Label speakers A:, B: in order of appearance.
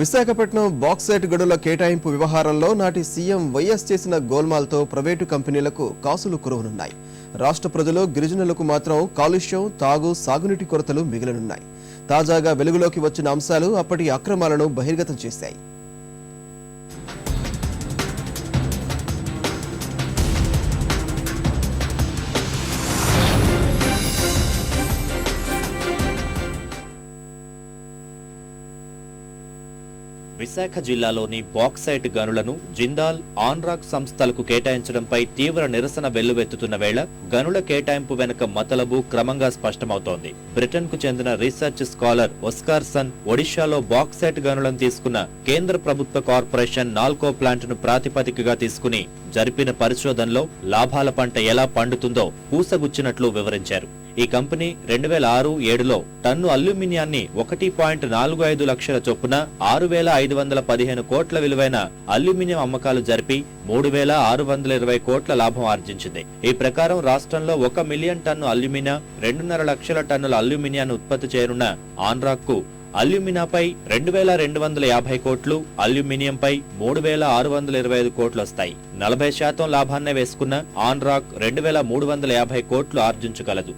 A: Visakhapatnam bauxite గడుల కేటాయింపు వ్యవహారంలో నాటి సీఎం వైఎస్ చేసిన గోల్మాల్తో ప్రైవేటు కంపెనీలకు కాసులు కురవనున్నాయి. రాష్ట్ర ప్రజలు గిరిజనులకు మాత్రం కాలుష్యం తాగు సాగునీటి కొరతలు మిగిలనున్నాయి. తాజాగా వెలుగులోకి వచ్చిన అంశాలు అప్పటి అక్రమాలను బహిర్గతం చేశాయి.
B: విశాఖ జిల్లాలోని బాక్సైట్ గనులను జిందాల్ ఆన్రాక్ సంస్థలకు కేటాయించడంపై తీవ్ర నిరసన వెల్లువెత్తుతున్న వేళ గనుల కేటాయింపు వెనుక మతలబు క్రమంగా స్పష్టమవుతోంది. బ్రిటన్కు చెందిన రీసెర్చ్ స్కాలర్ ఒస్కార్సన్ ఒడిశాలో బాక్సైట్ గనులను తీసుకున్న కేంద్ర ప్రభుత్వ కార్పొరేషన్ నాల్కో ప్లాంట్ను ప్రాతిపదికగా తీసుకుని జరిపిన పరిశోధనలో లాభాల పంట ఎలా పండుతుందో పూసగుచ్చినట్లు వివరించారు. ఈ కంపెనీ రెండు వేల ఆరు ఏడులో టన్ను అల్యూమినియాన్ని ఒకటి పాయింట్ నాలుగు ఐదు లక్షల చొప్పున ఆరు వేల ఐదు వందల పదిహేను కోట్ల విలువైన అల్యూమినియం అమ్మకాలు జరిపి మూడు వేల ఆరు వందల ఇరవై కోట్ల లాభం ఆర్జించింది. ఈ ప్రకారం రాష్ట్రంలో ఒక మిలియన్ టన్ను అల్యూమినియం రెండున్నర లక్షల టన్నుల అల్యూమినియాన్ని ఉత్పత్తి చేయనున్న ఆన్రాక్కు అల్యూమినాపై రెండు వేల రెండు వందల యాభై కోట్లు అల్యూమినియంపై మూడు వేల ఆరు వందల ఇరవై ఐదు కోట్లు వస్తాయి. నలభై శాతం లాభాన్నే వేసుకున్న ఆన్రాక్ రెండు వేల మూడు వందల యాభై కోట్లు ఆర్జించగలదు.